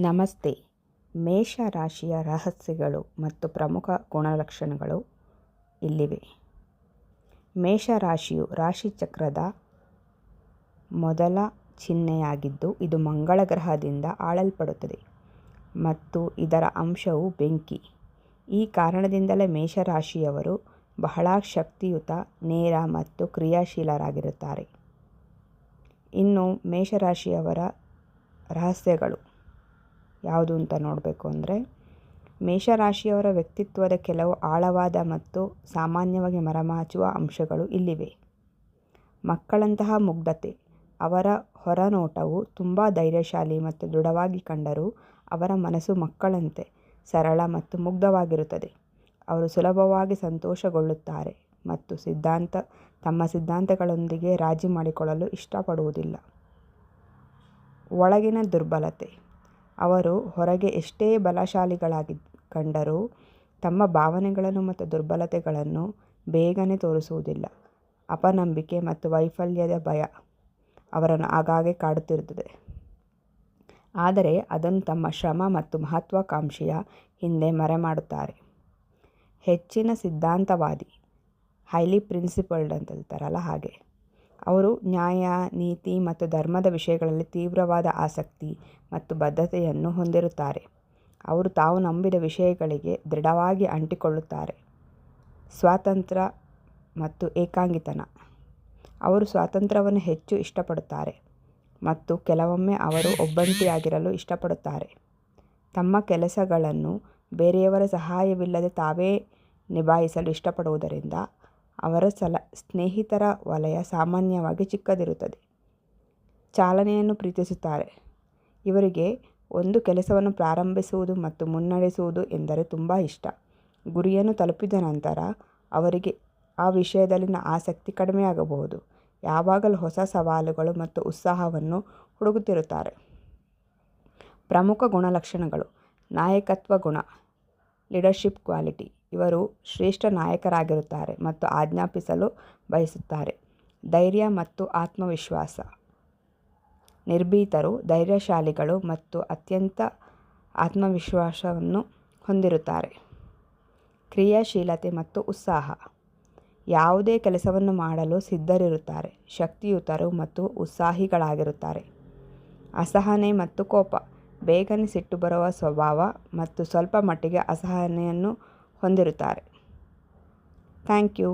ನಮಸ್ತೆ. ಮೇಷ ರಾಶಿಯ ರಹಸ್ಯಗಳು ಮತ್ತು ಪ್ರಮುಖ ಗುಣಲಕ್ಷಣಗಳು ಇಲ್ಲಿವೆ. ಮೇಷ ರಾಶಿಯು ರಾಶಿಚಕ್ರದ ಮೊದಲ ಚಿಹ್ನೆಯಾಗಿದ್ದು, ಇದು ಮಂಗಳ ಗ್ರಹದಿಂದ ಆಳಲ್ಪಡುತ್ತದೆ ಮತ್ತು ಇದರ ಅಂಶವು ಬೆಂಕಿ. ಈ ಕಾರಣದಿಂದಲೇ ಮೇಷರಾಶಿಯವರು ಬಹಳ ಶಕ್ತಿಯುತ, ನೇರ ಮತ್ತು ಕ್ರಿಯಾಶೀಲರಾಗಿರುತ್ತಾರೆ. ಇನ್ನು ಮೇಷರಾಶಿಯವರ ರಹಸ್ಯಗಳು. ಯಾವುದು ಅಂತ ನೋಡಬೇಕು ಅಂದರೆ, ಮೇಷರಾಶಿಯವರ ವ್ಯಕ್ತಿತ್ವದ ಕೆಲವು ಆಳವಾದ ಮತ್ತು ಸಾಮಾನ್ಯವಾಗಿ ಮರಮಾಚುವ ಅಂಶಗಳು ಇಲ್ಲಿವೆ. ಮಕ್ಕಳಂತಹ ಮುಗ್ಧತೆ, ಅವರ ಹೊರನೋಟವು ತುಂಬ ಧೈರ್ಯಶಾಲಿ ಮತ್ತು ದೃಢವಾಗಿ ಕಂಡರೂ ಅವರ ಮನಸ್ಸು ಮಕ್ಕಳಂತೆ ಸರಳ ಮತ್ತು ಮುಗ್ಧವಾಗಿರುತ್ತದೆ. ಅವರು ಸುಲಭವಾಗಿ ಸಂತೋಷಗೊಳ್ಳುತ್ತಾರೆ ಮತ್ತು ಸಿದ್ಧಾಂತ, ತಮ್ಮ ಸಿದ್ಧಾಂತಗಳೊಂದಿಗೆ ರಾಜಿ ಮಾಡಿಕೊಳ್ಳಲು ಇಷ್ಟಪಡುವುದಿಲ್ಲ. ಒಳಗಿನ ದುರ್ಬಲತೆ ಅವರು ಹೊರಗೆ ಎಷ್ಟೇ ಬಲಶಾಲಿಗಳಾಗಿ ಕಂಡರೂ ತಮ್ಮ ಭಾವನೆಗಳನ್ನು ಮತ್ತು ದುರ್ಬಲತೆಗಳನ್ನು ಬೇಗನೆ ತೋರಿಸುವುದಿಲ್ಲ. ಅಪನಂಬಿಕೆ ಮತ್ತು ವೈಫಲ್ಯದ ಭಯ ಅವರನ್ನು ಆಗಾಗ್ಗೆ ಕಾಡುತ್ತಿರುತ್ತದೆ. ಆದರೆ ಅದನ್ನು ತಮ್ಮ ಶ್ರಮ ಮತ್ತು ಮಹತ್ವಾಕಾಂಕ್ಷೆಯ ಹಿಂದೆ ಮರೆಮಾಡುತ್ತಾರೆ. ಹೆಚ್ಚಿನ ಸಿದ್ಧಾಂತವಾದಿ ಹೈಲಿ ಪ್ರಿನ್ಸಿಪಲ್ಡ್ ಅಂತ ಹೇಳ್ತಾರಲ್ಲ ಹಾಗೆ. ಅವರು ನ್ಯಾಯ, ನೀತಿ ಮತ್ತು ಧರ್ಮದ ವಿಷಯಗಳಲ್ಲಿ ತೀವ್ರವಾದ ಆಸಕ್ತಿ ಮತ್ತು ಬದ್ಧತೆಯನ್ನು ಹೊಂದಿರುತ್ತಾರೆ. ಅವರು ತಾವು ನಂಬಿದ ವಿಷಯಗಳಿಗೆ ದೃಢವಾಗಿ ಅಂಟಿಕೊಳ್ಳುತ್ತಾರೆ. ಸ್ವಾತಂತ್ರ್ಯ ಮತ್ತು ಏಕಾಂಗಿತನ. ಅವರು ಸ್ವಾತಂತ್ರ್ಯವನ್ನು ಹೆಚ್ಚು ಇಷ್ಟಪಡುತ್ತಾರೆ ಮತ್ತು ಕೆಲವೊಮ್ಮೆ ಅವರು ಒಬ್ಬಂಟಿಯಾಗಿರಲು ಇಷ್ಟಪಡುತ್ತಾರೆ. ತಮ್ಮ ಕೆಲಸಗಳನ್ನು ಬೇರೆಯವರ ಸಹಾಯವಿಲ್ಲದೆ ತಾವೇ ನಿಭಾಯಿಸಲು ಇಷ್ಟಪಡುವುದರಿಂದ ಅವರ ಸಲ ಸ್ನೇಹಿತರ ವಲಯ ಸಾಮಾನ್ಯವಾಗಿ ಚಿಕ್ಕದಿರುತ್ತದೆ. ಚಾಲನೆಯನ್ನು ಪ್ರೀತಿಸುತ್ತಾರೆ. ಇವರಿಗೆ ಒಂದು ಕೆಲಸವನ್ನು ಪ್ರಾರಂಭಿಸುವುದು ಮತ್ತು ಮುನ್ನಡೆಸುವುದು ಎಂದರೆ ತುಂಬ ಇಷ್ಟ. ಗುರಿಯನ್ನು ತಲುಪಿದ ನಂತರ ಅವರಿಗೆ ಆ ವಿಷಯದಲ್ಲಿನ ಆಸಕ್ತಿ ಕಡಿಮೆಯಾಗಬಹುದು. ಯಾವಾಗಲೂ ಹೊಸ ಸವಾಲುಗಳು ಮತ್ತು ಉತ್ಸಾಹವನ್ನು ಹುಡುಕುತ್ತಿರುತ್ತಾರೆ. ಪ್ರಮುಖ ಗುಣಲಕ್ಷಣಗಳು. ನಾಯಕತ್ವ ಗುಣ. ಲೀಡರ್ಶಿಪ್ ಕ್ವಾಲಿಟಿ ಇವರು ಶ್ರೇಷ್ಠ ನಾಯಕರಾಗಿರುತ್ತಾರೆ ಮತ್ತು ಆಜ್ಞಾಪಿಸಲು ಬಯಸುತ್ತಾರೆ. ಧೈರ್ಯ ಮತ್ತು ಆತ್ಮವಿಶ್ವಾಸ. ನಿರ್ಭೀತರು, ಧೈರ್ಯಶಾಲಿಗಳು ಮತ್ತು ಅತ್ಯಂತ ಆತ್ಮವಿಶ್ವಾಸವನ್ನು ಹೊಂದಿರುತ್ತಾರೆ. ಕ್ರಿಯಾಶೀಲತೆ ಮತ್ತು ಉತ್ಸಾಹ. ಯಾವುದೇ ಕೆಲಸವನ್ನು ಮಾಡಲು ಸಿದ್ಧರಿರುತ್ತಾರೆ. ಶಕ್ತಿಯುತರು ಮತ್ತು ಉತ್ಸಾಹಿಗಳಾಗಿರುತ್ತಾರೆ. ಅಸಹನೆ ಮತ್ತು ಕೋಪ. ಬೇಗನೆ ಸಿಟ್ಟು ಬರುವ ಸ್ವಭಾವ ಮತ್ತು ಸ್ವಲ್ಪ ಮಟ್ಟಿಗೆ ಅಸಹನೆಯನ್ನು ಹೊಂದಿರುತ್ತಾರೆ. Thank you.